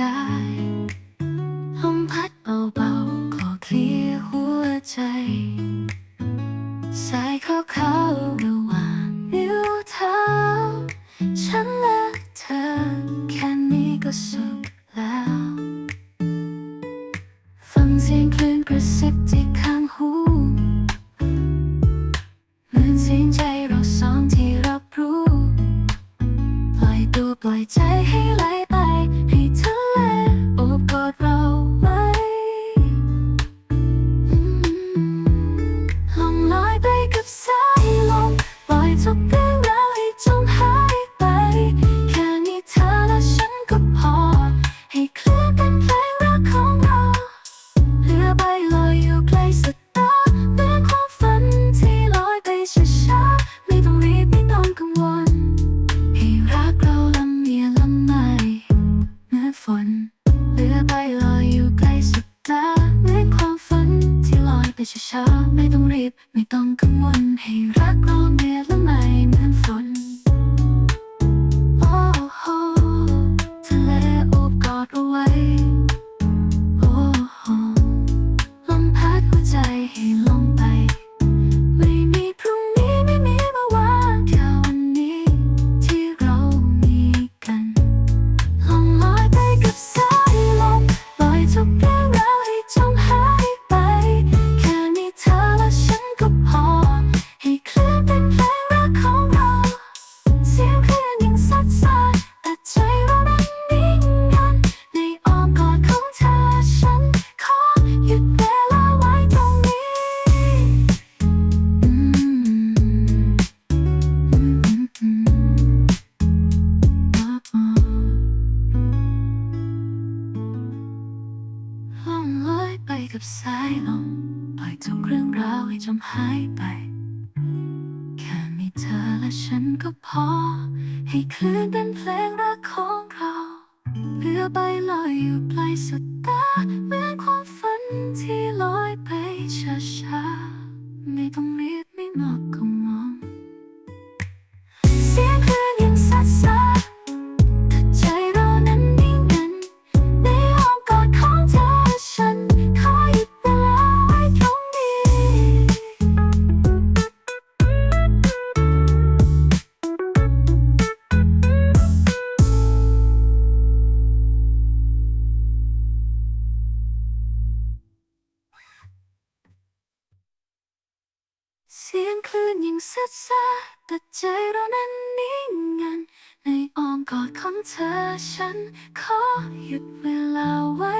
ลมพัดเบาๆขอเคลียหัวใจสายขาวๆระหว่างนิ้วเท้า ฉันและเธอแค่นี้ก็สุขแล้ว ฟังเสียงคลื่นกระซิบที่ข้างหูเหมือนเสียงใจเราสองที่รับรู้ ปล่อยตัวปล่อยใจให้ ช้าๆไม่ต้องรีบ ไม่ต้องกังวลให้รักเราเมีย กับสายลมปล่อยทุกเรื่องราวให้จมหายไป แค่มีเธอและฉันก็พอ ให้คลื่นเป็นเพลงรักของเราเพื่อใบลอยอยู่ไกลสุดตาเมือนควา เสียงคลื่นยังซัดซาแต่ใจเรานั้นนิ่งงันในอ้อมกอดของเธอฉันขอหยุดเวลาไว้